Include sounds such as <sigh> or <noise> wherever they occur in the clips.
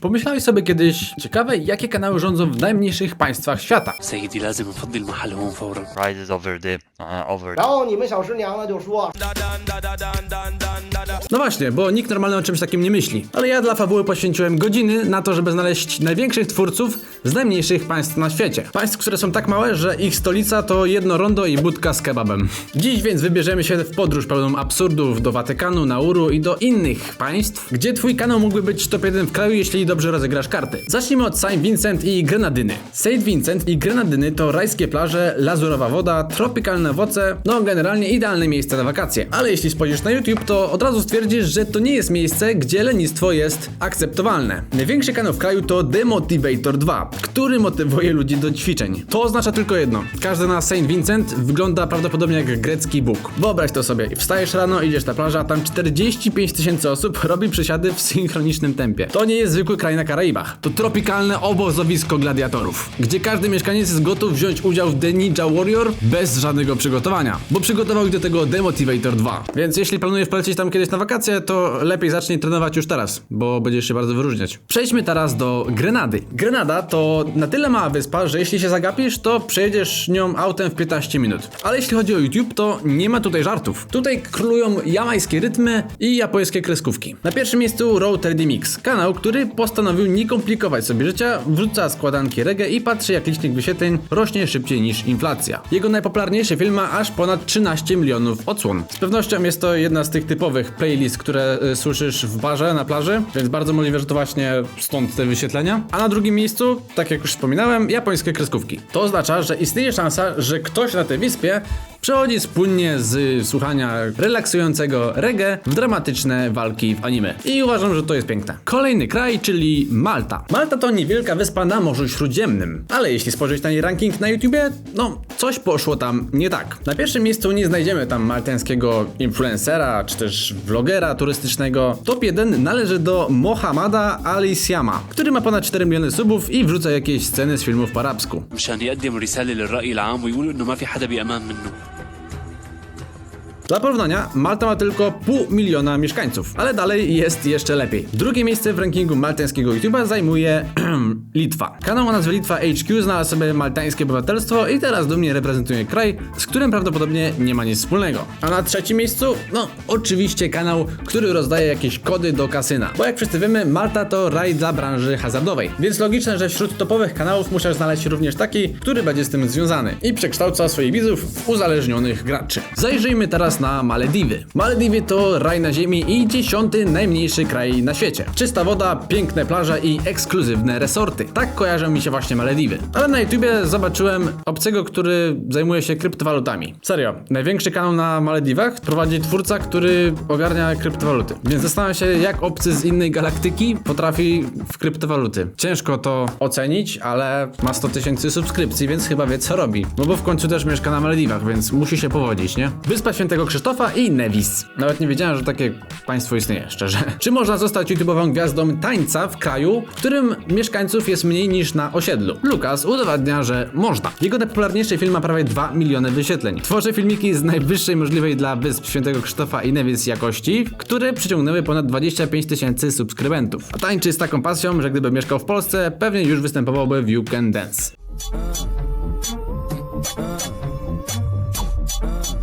Czy pomyślałeś sobie kiedyś, ciekawe jakie kanały rządzą w najmniejszych państwach świata? Over the... Uh, no właśnie, bo nikt normalny o czymś takim nie myśli. Ale ja dla fabuły poświęciłem godziny na to, żeby znaleźć największych twórców z najmniejszych państw na świecie. Państw, które są tak małe, że ich stolica to jedno rondo i budka z kebabem. Dziś więc wybierzemy się w podróż pełną absurdów do Watykanu, Nauru i do innych państw, gdzie twój kanał mógłby być top 1 w kraju, jeśli dobrze rozegrasz karty. Zacznijmy od Saint Vincent i Grenadyny. Saint Vincent i Grenadyny to rajskie plaże, lazurowa woda, tropikalne owoce, no generalnie idealne miejsce na wakacje. Ale jeśli spojrzysz na YouTube, to od razu stwierdzisz, że to nie jest miejsce, gdzie lenistwo jest akceptowalne. Największy kanał w kraju to Demotivator 2, który motywuje ludzi do ćwiczeń. To oznacza tylko jedno. Każdy na Saint Vincent wygląda prawdopodobnie jak grecki Bóg. Wyobraź to sobie. Wstajesz rano, idziesz na plażę, a tam 45 tysięcy osób robi przysiady w synchronicznym tempie. To nie jest zwykły kraj na Karaibach. To tropikalne obozowisko gladiatorów, gdzie każdy mieszkaniec jest gotów wziąć udział w The Ninja Warrior bez żadnego przygotowania, bo przygotował ich do tego Demotivator 2. Więc jeśli planujesz polecieć tam kiedyś na wakacje, to lepiej zacznij trenować już teraz, bo będziesz się bardzo wyróżniać. Przejdźmy teraz do Grenady. Grenada to na tyle mała wyspa, że jeśli się zagapisz, to przejedziesz nią autem w 15 minut. Ale jeśli chodzi o YouTube, to nie ma tutaj żartów. Tutaj królują jamańskie rytmy i japońskie kreskówki. Na pierwszym miejscu Road Ready Mix, kanał, który postanowił nie komplikować sobie życia, wrzuca składanki reggae i patrzy jak licznik wyświetleń rośnie szybciej niż inflacja. Jego najpopularniejszy film ma aż ponad 13 milionów odsłon. Z pewnością jest to jedna z tych typowych playlist, które y, słyszysz w barze na plaży, więc bardzo możliwe, że to właśnie stąd te wyświetlenia. A na drugim miejscu, tak jak już wspominałem, japońskie kreskówki. To oznacza, że istnieje szansa, że ktoś na tej wyspie przechodzi spójnie z słuchania relaksującego reggae w dramatyczne walki w anime. I uważam, że to jest piękne. Kolejny kraj, czyli Malta. Malta to niewielka wyspa na Morzu Śródziemnym, ale jeśli spojrzeć na jej ranking na YouTubie, no coś poszło tam nie tak. Na pierwszym miejscu nie znajdziemy tam maltańskiego influencera czy też vlogera turystycznego. Top 1 należy do Mohamada Ali Siama, który ma ponad 4 miliony subów i wrzuca jakieś sceny z filmów po arabsku. مشان يقدم رسالة للرأي العام ويقول إنه ما في حدا بأمان منه Dla porównania, Malta ma tylko pół miliona mieszkańców, ale dalej jest jeszcze lepiej. Drugie miejsce w rankingu maltańskiego YouTube'a zajmuje <clears throat> Litwa. Kanał o nazwie Litwa HQ znalazł sobie maltańskie obywatelstwo i teraz dumnie reprezentuje kraj, z którym prawdopodobnie nie ma nic wspólnego. A na trzecim miejscu, no oczywiście kanał, który rozdaje jakieś kody do kasyna. Bo jak wszyscy wiemy, Malta to raj dla branży hazardowej, więc logiczne, że wśród topowych kanałów musisz znaleźć również taki, który będzie z tym związany i przekształca swoich widzów w uzależnionych graczy. Zajrzyjmy teraz na Malediwy. Malediwy to raj na ziemi i dziesiąty najmniejszy kraj na świecie. Czysta woda, piękne plaże i ekskluzywne resorty. Tak kojarzą mi się właśnie Malediwy. Ale na YouTubie zobaczyłem obcego, który zajmuje się kryptowalutami. Serio, największy kanał na Malediwach prowadzi twórca, który ogarnia kryptowaluty. Więc zastanawiam się, jak obcy z innej galaktyki potrafi w kryptowaluty. Ciężko to ocenić, ale ma 100 tysięcy subskrypcji, więc chyba wie co robi. No bo w końcu też mieszka na Malediwach, więc musi się powodzić, nie? Wyspa Świętego Krzysztofa i Nevis. Nawet nie wiedziałem, że takie państwo istnieje, szczerze. Czy można zostać YouTube'ową gwiazdą tańca w kraju, w którym mieszkańców jest mniej niż na osiedlu? Lukas udowadnia, że można. Jego najpopularniejszy film ma prawie 2 miliony wyświetleń. Tworzy filmiki z najwyższej możliwej dla wysp Świętego Krzysztofa i Nevis jakości, które przyciągnęły ponad 25 tysięcy subskrybentów. A tańczy z taką pasją, że gdyby mieszkał w Polsce, pewnie już występowałby w You Can Dance.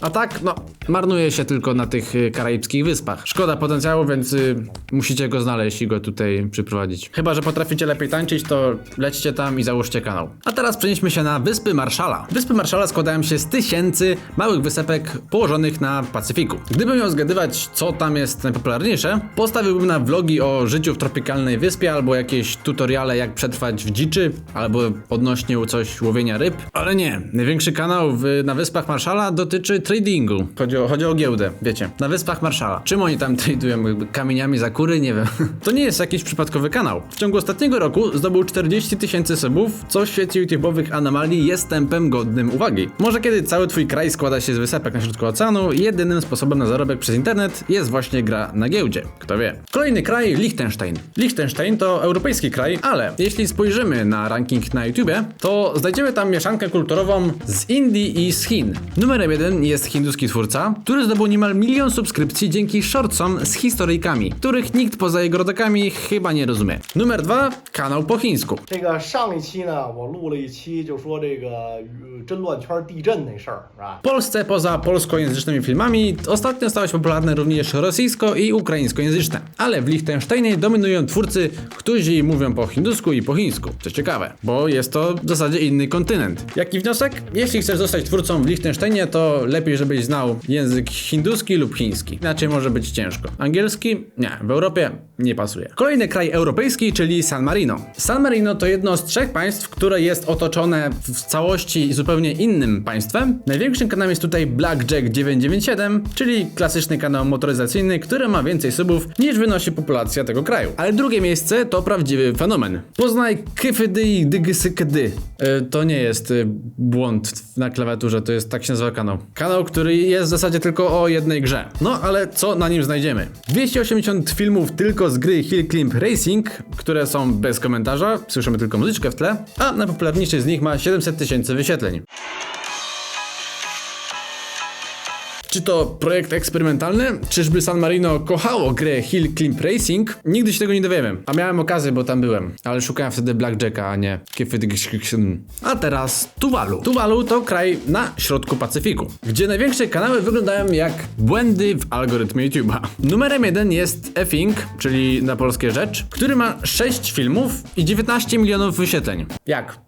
A tak, no, marnuje się tylko na tych y, karaibskich wyspach. Szkoda potencjału, więc y, musicie go znaleźć i go tutaj przyprowadzić. Chyba, że potraficie lepiej tańczyć, to lećcie tam i załóżcie kanał. A teraz przenieśmy się na Wyspy Marszala. Wyspy Marszala składają się z tysięcy małych wysepek położonych na Pacyfiku. Gdybym miał zgadywać, co tam jest najpopularniejsze, postawiłbym na vlogi o życiu w tropikalnej wyspie, albo jakieś tutoriale jak przetrwać w dziczy, albo odnośnie coś łowienia ryb. Ale nie, największy kanał w, na Wyspach Marszala dotyczy tradingu. Chodzi o, chodzi o giełdę, wiecie. Na Wyspach Marszala. Czym oni tam tradują? Jakby Kamieniami za kury? Nie wiem. <laughs> To nie jest jakiś przypadkowy kanał. W ciągu ostatniego roku zdobył 40 tysięcy subów, co w świecie YouTube'owych anomalii jest tempem godnym uwagi. Może kiedy cały twój kraj składa się z wysepek na środku oceanu, jedynym sposobem na zarobek przez internet jest właśnie gra na giełdzie. Kto wie. Kolejny kraj Liechtenstein. Liechtenstein to europejski kraj, ale jeśli spojrzymy na ranking na YouTubie, to znajdziemy tam mieszankę kulturową z Indii i z Chin. Numerem jeden jest hinduski twórca, który zdobył niemal milion subskrypcji dzięki shortsom z historyjkami, których nikt poza jego rodakami chyba nie rozumie. Numer 2. Kanał po chińsku. 这个上一期呢，我录了一期，就说这个呃真乱圈地震那事儿，是吧？ W Polsce poza polskojęzycznymi filmami ostatnio stały się popularne również rosyjsko i ukraińskojęzyczne, ale w Liechtensteinie dominują twórcy, którzy mówią po hindusku i po chińsku. Co ciekawe, bo jest to w zasadzie inny kontynent. Jaki wniosek? Jeśli chcesz zostać twórcą w Liechtensteinie, to lepiej, żebyś znał język hinduski lub chiński. Inaczej może być ciężko. Angielski? Nie, w Europie nie pasuje. Kolejny kraj europejski, czyli San Marino. San Marino to jedno z trzech państw, które jest otoczone w całości zupełnie innym państwem. Największym kanałem jest tutaj Blackjack 997, czyli klasyczny kanał motoryzacyjny, który ma więcej subów niż wynosi populacja tego kraju. Ale drugie miejsce to prawdziwy fenomen. Poznaj Kyfydy i Dygysykdy. E, To nie jest e, błąd na klawiaturze, to jest tak się nazywa kanał. Kanał, który jest w zasadzie tylko o jednej grze. No ale co na nim znajdziemy? 280 filmów tylko z gry Hill Climb Racing, które są bez komentarza, słyszymy tylko muzyczkę w tle, a najpopularniejszy z nich ma 700 tysięcy wyświetleń. Czy to projekt eksperymentalny? Czyżby San Marino kochało grę Hill Climb Racing? Nigdy się tego nie dowiemy. A miałem okazję, bo tam byłem. Ale szukałem wtedy Blackjacka, a nie A teraz Tuvalu. Tuvalu to kraj na środku Pacyfiku, gdzie największe kanały wyglądają jak błędy w algorytmie YouTube'a. Numerem jeden jest Effing, czyli na polskie rzecz, który ma 6 filmów i 19 milionów wyświetleń. Jak?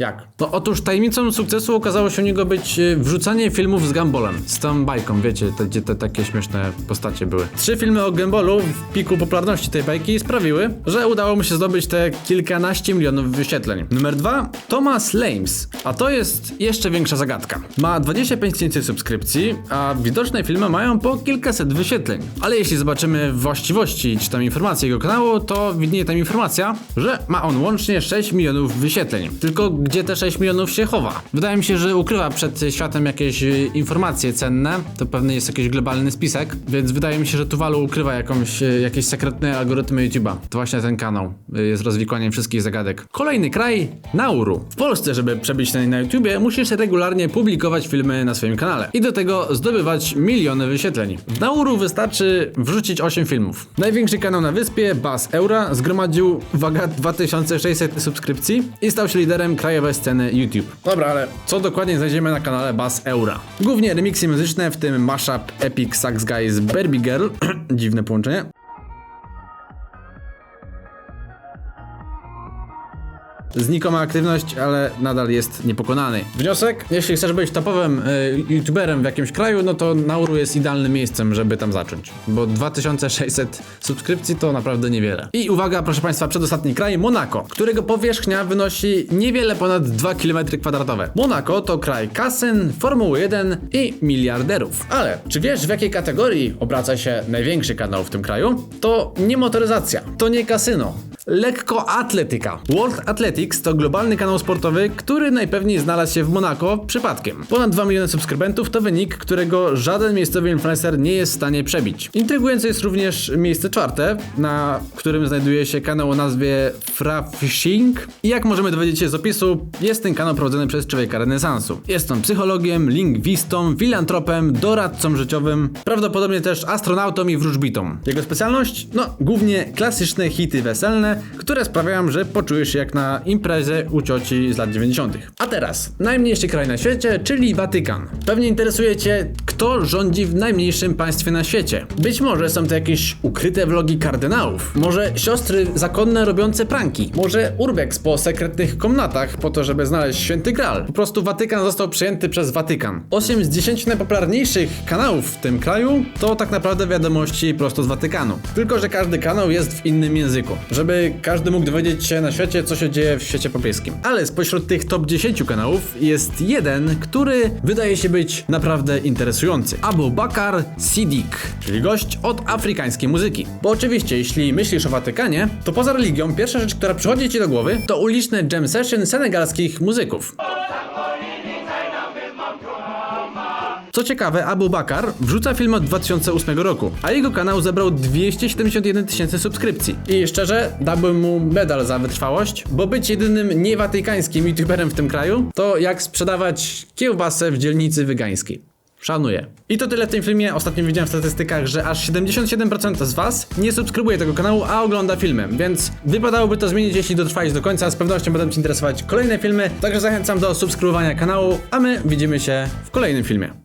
Jak? No otóż tajemnicą sukcesu okazało się u niego być e, wrzucanie filmów z Gumbolem. Z tą bajką, wiecie, te, gdzie te takie śmieszne postacie były. Trzy filmy o Gumbolu w piku popularności tej bajki sprawiły, że udało mu się zdobyć te kilkanaście milionów wyświetleń. Numer dwa, Thomas Lames. A to jest jeszcze większa zagadka. Ma 25 tysięcy subskrypcji, a widoczne filmy mają po kilkaset wyświetleń. Ale jeśli zobaczymy właściwości czy tam informacje jego kanału, to widnieje tam informacja, że ma on łącznie 6 milionów wyświetleń. Tylko gdzie te 6 milionów się chowa? Wydaje mi się, że ukrywa przed światem jakieś y, informacje cenne. To pewnie jest jakiś globalny spisek, więc wydaje mi się, że Tuvalu ukrywa jakąś, y, jakieś sekretne algorytmy YouTube'a. To właśnie ten kanał y, jest rozwikłaniem wszystkich zagadek. Kolejny kraj, Nauru. W Polsce, żeby przebić się na YouTubie, musisz regularnie publikować filmy na swoim kanale i do tego zdobywać miliony wyświetleń. W Nauru wystarczy wrzucić 8 filmów. Największy kanał na wyspie, Bas Eura, zgromadził, uwaga, 2600 subskrypcji i stał się liderem krajowej sceny YouTube. Dobra, ale co dokładnie znajdziemy na kanale Bas Eura? Głównie remiksy muzyczne, w tym mashup Epic Sax Guys Barbie Girl, <clears throat> dziwne połączenie, Znikoma aktywność, ale nadal jest niepokonany. Wniosek? Jeśli chcesz być topowym y, youtuberem w jakimś kraju, no to Nauru jest idealnym miejscem, żeby tam zacząć. Bo 2600 subskrypcji to naprawdę niewiele. I uwaga, proszę Państwa, przedostatni kraj, Monako, którego powierzchnia wynosi niewiele ponad 2 km kwadratowe. Monako to kraj kasyn, Formuły 1 i miliarderów. Ale czy wiesz, w jakiej kategorii obraca się największy kanał w tym kraju? To nie motoryzacja, to nie kasyno, Lekkoatletyka. World Athletics to globalny kanał sportowy, który najpewniej znalazł się w Monako przypadkiem. Ponad 2 miliony subskrybentów to wynik, którego żaden miejscowy influencer nie jest w stanie przebić. Intrygujące jest również miejsce czwarte, na którym znajduje się kanał o nazwie Frafishing. I jak możemy dowiedzieć się z opisu, jest ten kanał prowadzony przez człowieka renesansu. Jest on psychologiem, lingwistą, filantropem, doradcą życiowym, prawdopodobnie też astronautą i wróżbitą. Jego specjalność? No, głównie klasyczne hity weselne, które sprawiają, że poczujesz się jak na imprezie u cioci z lat 90. A teraz, najmniejszy kraj na świecie, czyli Watykan. Pewnie interesuje Cię, kto rządzi w najmniejszym państwie na świecie. Być może są to jakieś ukryte vlogi kardynałów, może siostry zakonne robiące pranki, może urbex po sekretnych komnatach po to, żeby znaleźć święty graal. Po prostu Watykan został przejęty przez Watykan. 8 z 10 najpopularniejszych kanałów w tym kraju to tak naprawdę wiadomości prosto z Watykanu. Tylko, że każdy kanał jest w innym języku, żeby każdy mógł dowiedzieć się na świecie, co się dzieje w świecie popieskim. Ale spośród tych top 10 kanałów jest jeden, który wydaje się być naprawdę interesujący. Abu Bakar Siddiq, czyli gość od afrykańskiej muzyki. Bo oczywiście, jeśli myślisz o Watykanie, to poza religią pierwsza rzecz, która przychodzi ci do głowy, to uliczne jam session senegalskich muzyków. Co ciekawe, Abu Bakar wrzuca film od 2008 roku, a jego kanał zebrał 271 tysięcy subskrypcji. I szczerze, dałbym mu medal za wytrwałość, bo być jedynym niewatykańskim youtuberem w tym kraju, to jak sprzedawać kiełbasę w dzielnicy wygańskiej. Szanuję. I to tyle w tym filmie. Ostatnio widziałem w statystykach, że aż 77% z Was nie subskrybuje tego kanału, a ogląda filmy, więc wypadałoby to zmienić, jeśli dotrwałeś do końca. Z pewnością będą Cię interesować kolejne filmy, także zachęcam do subskrybowania kanału, a my widzimy się w kolejnym filmie.